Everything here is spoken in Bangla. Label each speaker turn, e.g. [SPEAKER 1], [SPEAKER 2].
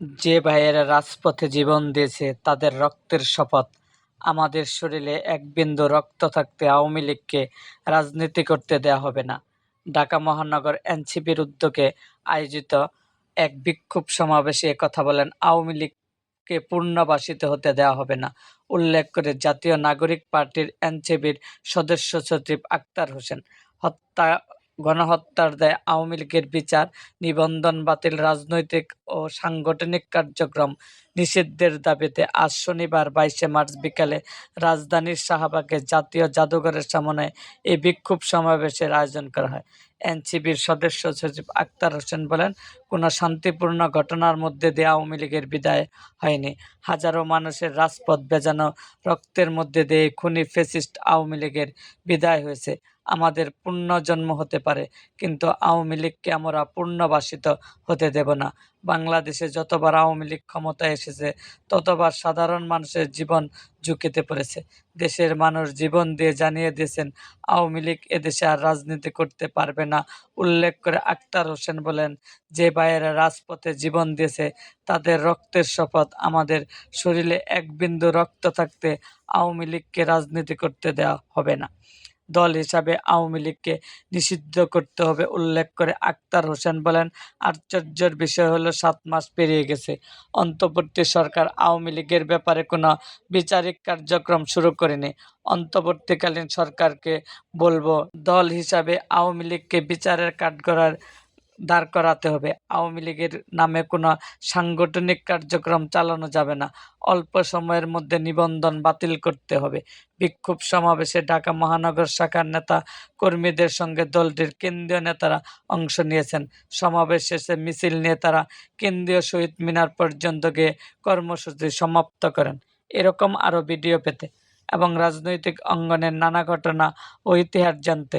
[SPEAKER 1] যে ভাইয়েরা রাজপথে জীবন দিয়েছে, তাদের রক্তের শপথ। আমাদের শরীরে এক বিন্দু রক্ত থাকতে আওয়ামী লীগকে রাজনীতি করতে দেয়া হবে না। ঢাকা মহানগর এনসিপির উদ্যোগে আয়োজিত এক বিক্ষোভ সমাবেশে কথা বলেন আওয়ামী লীগকে পুনর্বাসিত হতে দেওয়া হবে না। উল্লেখ করে জাতীয় নাগরিক পার্টির এনসিপির সদস্য সচিব আক্তার হোসেন, হত্যা গণহত্যার দায়ে আওয়ামী লীগের বিচার নিবন্ধন বাতিল রাজনৈতিক ও সাংগঠনিক কার্যক্রম নিষিদ্ধের দাবিতে আজ শনিবার বাইশে মার্চ বিকালে রাজধানীর শাহবাগে জাতীয় জাদুঘরের সামনে এই বিক্ষোভ সমাবেশের আয়োজন করা হয়। এনসিবির সদস্য সচিব আক্তার হোসেন বলেন, কোনো শান্তিপূর্ণ ঘটনার মধ্যে দিয়ে আওয়ামী লীগের বিদায় হয়নি। হাজারো মানুষের রাজপথ বেজানো রক্তের মধ্যে দিয়ে খুনি ফেসিস্ট আওয়ামী লীগের বিদায় হয়েছে। আমাদের পূর্ণ জন্ম হতে পারে, কিন্তু আওয়ামী লীগকে আমরা পূর্ণবাসিত হতে দেব না। বাংলাদেশে যতবার আওয়ামী লীগ ক্ষমতায় এসেছে, ততবার সাধারণ মানুষের জীবন ঝুঁকিতে পড়েছে। দেশের মানুষ জীবন দিয়ে জানিয়ে দিয়েছেন, আওয়ামী লীগ এদেশে আর রাজনীতি করতে পারবে না। উল্লেখ করে আক্তার হোসেন বলেন, যে ভাইয়েরা রাজপথে জীবন দিয়েছে, তাদের রক্তের শপথ আমাদের শরীরে এক বিন্দু রক্ত থাকতে আওয়ামী লীগকে রাজনীতি করতে দেওয়া হবে না। দল হিসাবে আওয়ামী লীগকে নিষিদ্ধ করতে হবে, উল্লেখ করে আক্তার হোসেন বলেন, আশ্চর্যের বিষয় হলো সাত মাস পেরিয়ে গেছে। অন্তর্বর্তী সরকার আওয়ামী লীগের ব্যাপারে কোনো বিচারিক কার্যক্রম শুরু করেনি। অন্তর্বর্তীকালীন সরকারকে বলব, দল হিসাবে আওয়ামী লীগকে বিচারের কাঠগড়ার দাঁড় করাতে হবে। আওয়ামী লীগের নামে কোনো সাংগঠনিক কার্যক্রম চালানো যাবে না। অল্প সময়ের মধ্যে নিবন্ধন বাতিল করতে হবে। বিক্ষোভ সমাবেশে ঢাকা মহানগর শাখার নেতা কর্মীদের সঙ্গে দলটির কেন্দ্রীয় নেতারা অংশ নিয়েছেন। সমাবেশ শেষে মিছিল নিয়ে তারা কেন্দ্রীয় শহীদ মিনার পর্যন্ত গিয়ে কর্মসূচি সমাপ্ত করেন। এরকম আরও ভিডিও পেতে এবং রাজনৈতিক অঙ্গনের নানা ঘটনা ও ইতিহাস জানতে